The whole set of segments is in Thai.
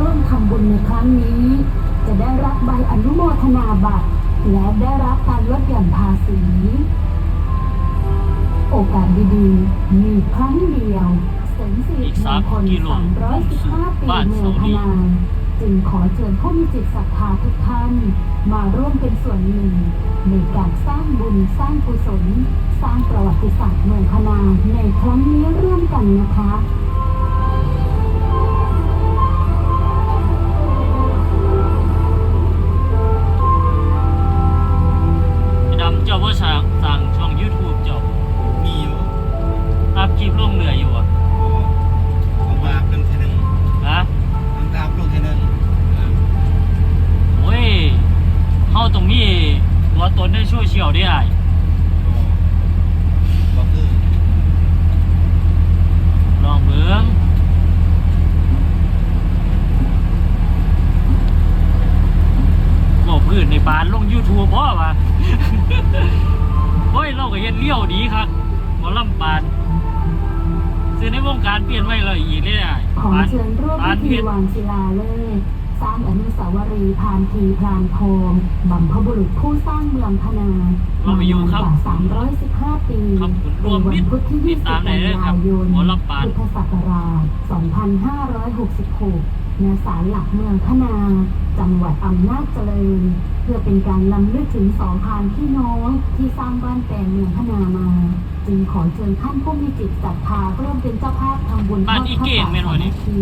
ร่วมทำบุญในครั้งนี้ จะได้รับใบอนุโมทนาบัตร และได้รับการลดหย่อนภาษี โอกาสดีๆ มีครั้งเดียวเสริมสิริมงคล315ปีเมืองพนาจึงขอเชิญผู้มีจิตศรัทธาทุกท่าน มาร่วมเป็นส่วนหนึ่ง ในการสร้างบุญสร้างกุศล สร้างประวัติศาสตร์เมืองพนาในครั้งนี้ร่วมกันนะคะ เลยไอ้ขอปานเชิญร่วมปานพิเพธีชรวางศิลาฤกษ์สร้างอนุสาวรีย์พานทีพรานทองบัมพบุรุษผู้สร้างเมืองพะนาเราไปอยู่ครับมานานกว่า315ปีครับคุณร่วมในวันพุธที่ติด20ตามได้กันเลยครัยาบยนหัวลำปานพุทธศักราช2566ณศาลหลักเมืองพะนา จังหวัดอำนาจเจริญ เพื่อเป็นการลำลึกถึงสองพานพี่น้องที่สร้างบ้านแปลงเมืองพะนามา จึงขอเชิญท่านผู้มีจิตศรัทธาร่วมเป็นเจ้าภาพทำบุญบ้านอีเก่งแม่นบ่นี่ที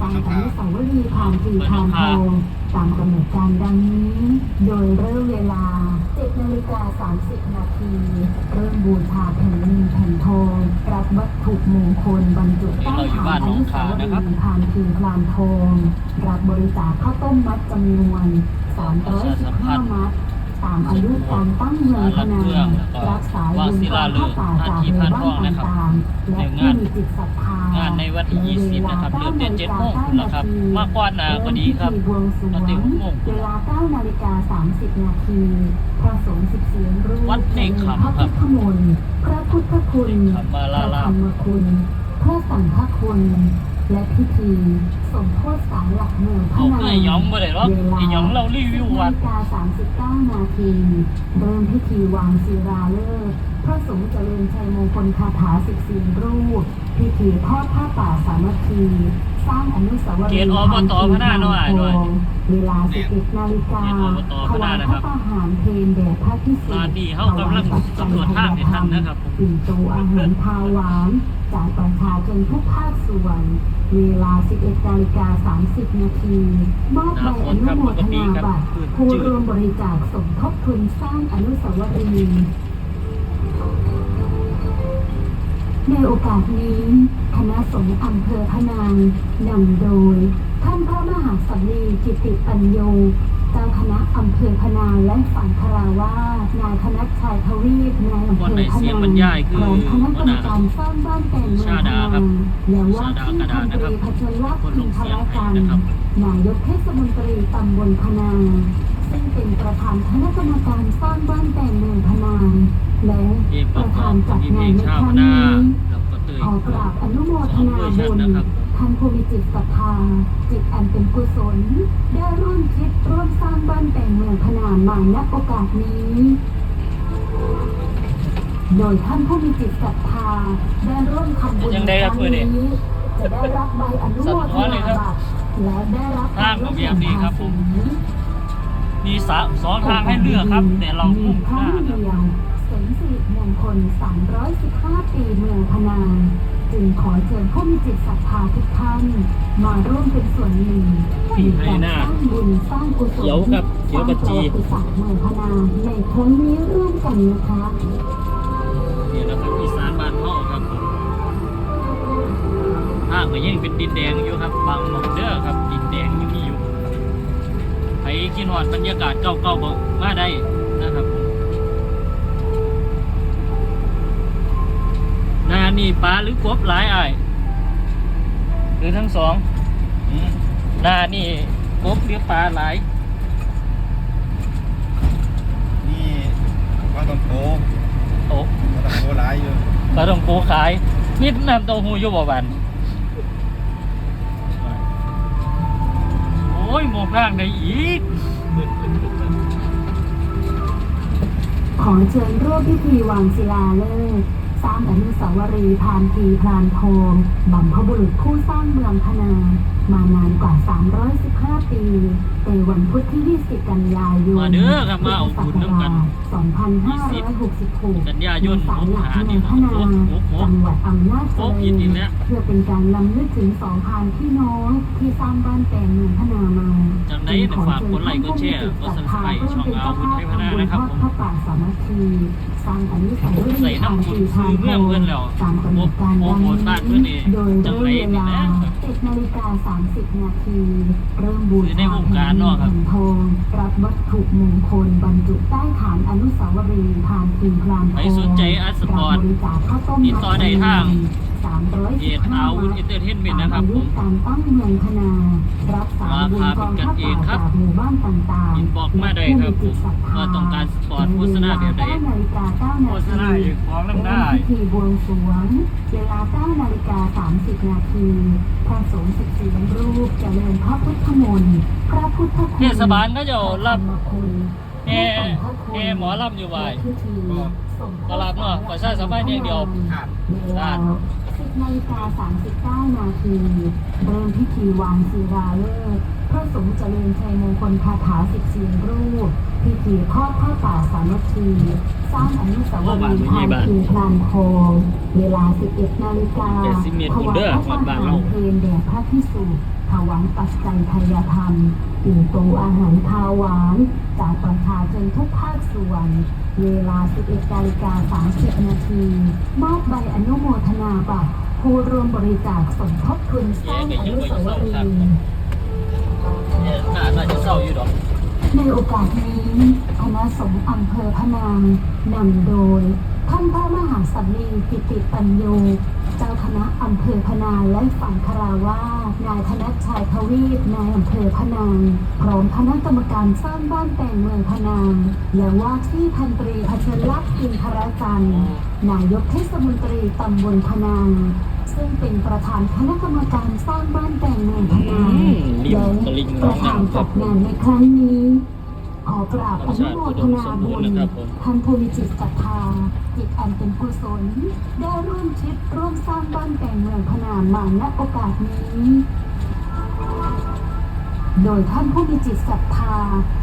สร้างอนุสาวรีย์พานทีพานทองตามกำหนดการดังนี้ โดยเริ่มเวลา7นาฬิกา30 นาทีเริ่มบูชาแผ่นเงินแผ่นทองรับวัตถุมงคลบรรจุใต้ฐานอนุสาวรีย์พานทีพานทองรับบริจาคข้าวต้มมัดจำนวน315มัด ตามอายุการตั้งเมืองพะนางรักษาบุญกองผ้าป่าจากหมู่บ้านต่างๆและผู้มีจิตศรัทธางานในวันที่ 20 นะครับ เริ่มเดือน7โมงแล้วครับ มากกว่าหนาก็ดีครับเริ่มพิธีบวงสรวมางถึง6โมงเวลา9นาฬิกา 30 นาทีพระสงฆ์สิบเสียงรูปวัดเนกขำพระพุทธมนต์พระพุทธคุณเนกขำมาพลาระลาธรรมคุณพระสังฆคุณ และพิธีสมโพธิสารหลักเมืองพะเอานาเพื่อหยองบ่ได้หรอกไอ้หยองเรารีวิววัด นาฬิกา39นาทีเริ่มพิธีวางศิลาฤกษ์พระสงฆ์เจริญชัยมงคลคาถาสิบสี่รูป พิธีทอดผ้าป่าสามัคคี สร้างอนุสาวรีเกณฑ์ย์อบตพะนาหน่อยหน่อยเวลา11นาฬิกาเกณฑ์อบตถพะวานายนะพครัระบทหารเพลแด่พระพิสุร้านนี้เขากำลังสำรวจทางให้ท่านนะครับปิ่นโตอาหารคาวหวาน จากประชาชนทุกภาคส่วน เวลา 11นาฬิกา30 นาทีมอบใบอนุโมทนาบัตรผู้ร่วมบริจาคสมทบทุนสร้างอนุสาวรีย์ในโอกาสนี้ คณะสงฆ์อำเภอพะนางนำโดย ท่านพระมหาสัมลีกิติปัญโยเจ้าคณะอำเภอพะนางและฝั่งคาราวาสนายคณะชายทวีปนายอำเภอพะวันไหนเสียงบรนารงยายคือพร้อมคณะกรรมการสร้างบ้านแต่งเมืองชาพะดาครันาบงและว่าที่ชาดากระพัดานตนะครับรีพัชรลักษณ์คนลพิมงพเสียงรากันนะครับนายกเทศมนตรีตำบลพะนางซึ่งเป็นประธานคณะกรรมการสร้างบ้านแต่งเมืองพะนางและเพลงปประระกอธาบนจัดมีเพลงานงในชาควรั้งนานี้แล้วก็เตยขอกราบอนุโมทนาสองเวอร์ชับุนญนะครับท่านผู้มีจิตศรัทธาจิตอันเป็นกุศล ได้ร่วมคิดร่วมสร้างบ้านแต่งเมืองพะนามมาณโอกาสนี้ โดยท่านผู้มีจิตศรัทธาได้ร่วมทำบุญยังในได้คครับรั้งเพื่อนเนี่ยนี้จะได้รับใบอนุโมทนาบัตรและได้รับทางของเบียร์ดีครับผมภาษีมีสาสองทางให้เลือกครับ แต่เรามีมุ่งคหรั้น้างครับเดียวเสริมสิริมงคล 315 ปีเมืองพนางจึงขอเชิญผู้มีจิตศรัทธาทุกท่าน มาร่วมเป็นส่วนหนึ่งในกาสร้างบุญสร้างกุศลเขียวครับเขียวกับจี สร้างประวัติศาสตร์เมืองพนางในครั้งนี้ร่วมกันนะคะนี่นะครับอีสานบ้านเฮาครับผมทางก็ยังเป็นดินแดงอยู่ครับ บางหมองเด้อครับ ดินแดงยังมีอยู่ใครคิดฮอดบรรยากาศเก่าๆบอกมาได้นะครับ นี่ปลาหรือกบหลายอ้ายหรือทั้งสองอืมนานี่กบหรือปลาหลาย นี่ปลาต้องโกโอ้ปลาต้องโกหลายอยู่ปลาต้องโกขายมีน้ำเต้าหู้อยู่บ่บันยหมองทางไหนอีกขอเชิญร่วมพิธีวางศิลาฤกษ์ สร้างอนุสาวรีย์พานทีพรานทองบัมพบุรุษผู้สร้างเมืองพนา มานานกว่า300 ปี ในวันพุธที่ 20 กันยายนมาเด้อครับมาเอาบุญน้ำกัน 2566กันยายนศาลหลักหาเมืนี่องพนาโอ้โหจังหวัดอำนาจเจโอ้ริผิดอีญกแล้วเพื่อเป็นการลำลึกถึงสองพานพี่น้องที่สร้างบ้านแปลงเมืองพนามาจังได้แต่ฝากกดไลค์กดแชร์กด Subscribe ช่องอาวุธให้พนานะครับผมพระป่าสามัคคีสร้างอนุสาวรีย์ใส่น้ำบุญซื้อเมืองเพิ่นแล้วตามกำหนดการโปรดังโมทบ้านเพิ่นนี่โดยจังเริ่มไรเวนี่ลานะ7นาฬิกา30นาทีเริ่มบูอยู่ในชาวงการเนอะครับแผ่นทองรับวัตถุมงคลบรรจุใต้ฐานอนุสาวรีย์ผ่านทีมพรานทองใครสนใจอัดสปอร์ตรับบริจาคข้าวต้มติดต่อได้ทาง 315เพจอาวุธเอนเตอร์เทนเมนต์นะครับผมการตั้งเมืองพนารับสายบุญกองทัพป่าจากหมู่บ้านต่างๆอินบอกมาได้ครับผมว่าต้องการสปอร์ตโฆษณาแบบใด9นาฬิกา9นาโฆษณาทีอีกของน้ำได้พิธีบวงสรวงเวลา9นาฬิกา30นาทีพระสงฆ์14รูปเจริญพระพุทธมนต์พระพุทธคุณเทศบาลก็จะรับพระธรรมคุณแห่แห่หมอลำอยู่บ่ายพิธีส่งก็รับเนอะประชาสัมพันธ์อย่างเดียวครับเวลา 10นาฬิกา39 นาทีเริ่มพิธีวางศิลาฤกษ์พระสงฆ์เจริญชัยมงคลคาถา14รูป พิธีทอดผ้าป่าสามัคคีสร้างอนุสาวรีย์พานคีพลานทองเวลา 11 นาฬิกาเจ็ดสิบเมตรถบุญวายเด้อพระวัดบ้านทหาเรารเพลแด่พระพิสุถวายปัจจัยทายธรรมปิ่นโตอาหารคาวหวาน จากประชาชนทุกภาคส่วน เวลา 11นาฬิกา30 นาทีมอบใบอนุโมทนาบัตรผู้ร่วมบริจาคสมทบทุนสร้างอนุสาวรีย์เนี่ยน่าจะเศร้าอยู่ดอกในโอกาสนี้คณะสงฆ์อำเภอพนางนำโดย ท่านพระมหาสัมลีกิติปัญโย เจ้าคณะอำเภอพนางและฝั่งคาราวาสนายธนชชัยทวีปนายอำเภอพนางพร้อมคณะกรรมการสร้างบ้านแต่งเมืองพนางและว่าที่พันตรีพัชรลักษณ์อินทรจันทร์นายกเทศมนตรีตำบลพนางซึ่งเป็นประธานคณะกรรมการสร้างบ้านแต่งเมืองพนางอืมริมและตลิ่งปน้อระงธานน้ำครัจับดงานในครั้งนี้ ขอกราบอนุโมทนาบุญท่านผู้มีจิตศรัทธาจิตอันเป็นกุศลได้ร่วมคิดร่วมสร้างบ้านแต่งเมืองพนามมาณโอกาสนี้ โดยท่านผู้มีจิตศรัทธา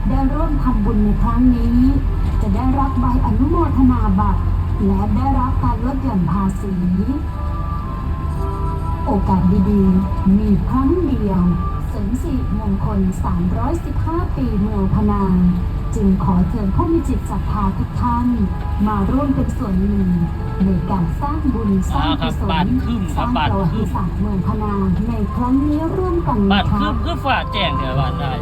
ได้ร่วมทำบุญในครั้งนี้ จะได้รับใบอนุโมทนาบัตร และได้รับการลดหย่อนภาษี โอกาสดีๆ มีครั้งเดียว ริมสิริมงคล 315 ปีเมืองพนางจึงขอเชิญผู้มีจิตศรัทธาทุกท่าน มาร่วมเป็นส่วนหนึ่งในการสร้างบุญสร้างกุศอ่าครับบ้าลนครึ่มคสรับร้างบ้านประวัครึ่ติมศาสตร์เมืองพนางในครั้งนี้ร่วมกันบ้านนะคืคะอคือฝ่าแจ้งเนี่ยบ้านได้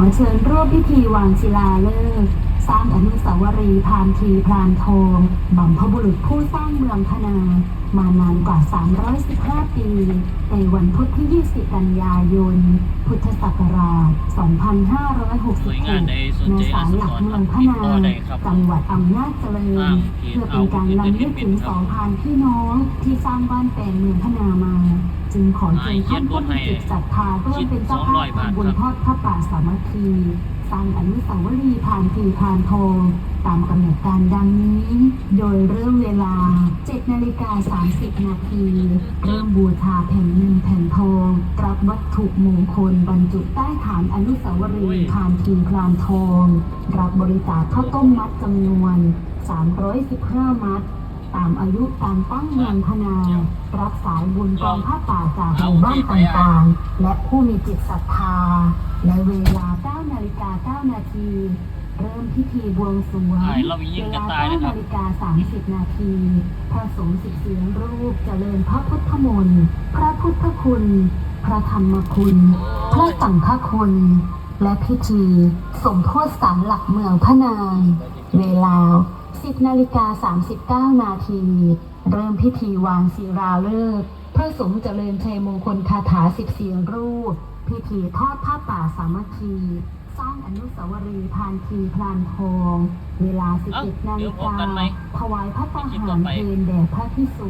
อเชิญร่วมพิธีวางศิลาฤกษ์สร้างอนุสาวรีย์พานทีพรานทองบัมพบุรุษผู้สร้างเมืองพนามานานกว่า 315 ปี ในวันพุธที่ 20 กันยายน พุทธศักราช 2566ณใจศาลหลักเมืองพนา จังหวัดอำนาจเจริญ เพื่อเป็นการลำลึกถึงสองพานพี่น้องที่สร้างบ้านแปลงเมืองพนามา จึงขอเชิญท่านผู้มีจิตศรัทธาร่วมเป็นเจ้าภาพทำบุญทอดพระป่าสามัคคีสร้างอนุสาวรีย์ผ่านทีผ่านทองตามกำหนดการดังนี้ โดยเริ่มเวลา 7 นาฬิกา 30 นาที เริ่มบูชาแผ่นเงินแผ่นทองรับวัตถุมงคลบรรจุใต้ฐานอนุสาวรีย์ผ่านทีพรานทอง รับบริจาคข้าวต้มมัดจำนวน 315 มัด ตามอายุการตั้งเมืองพนารับสายบุญกองผ้าป่าจากหมู่บ้านต่างๆ และผู้มีจิตศรัทธา ในเวลา 9 นาฬิกา 9 นาที เริ่มพิธีบวงสรวงเรามียิงกระต่าเวลา9นาฬิกา 30 นาที พระสงฆ์สิบเสียงรูปเจริญพระพุทธมนต์พระพุทธคุณ พระธรรมคุณ พระสังฆคุณ และพิธีสมโพธิสารหลักเมืองพนางเวลา 10นาฬิกา39 นาที เริ่มพิธีวางศิลาฤกษ์พระสงฆ์เจริญชัยมงคลคาถาสิบเสียงรูป พิธีทอดผ้าป่าสามัคคีสร้างอนุสาวรีย์พานทีพลานทอง เวลาเอ้า11นาเดี๋ฬิยวพบกากันไหมถวายพระตาคลิปหาต่อรไปเพลแด่พระพิสุ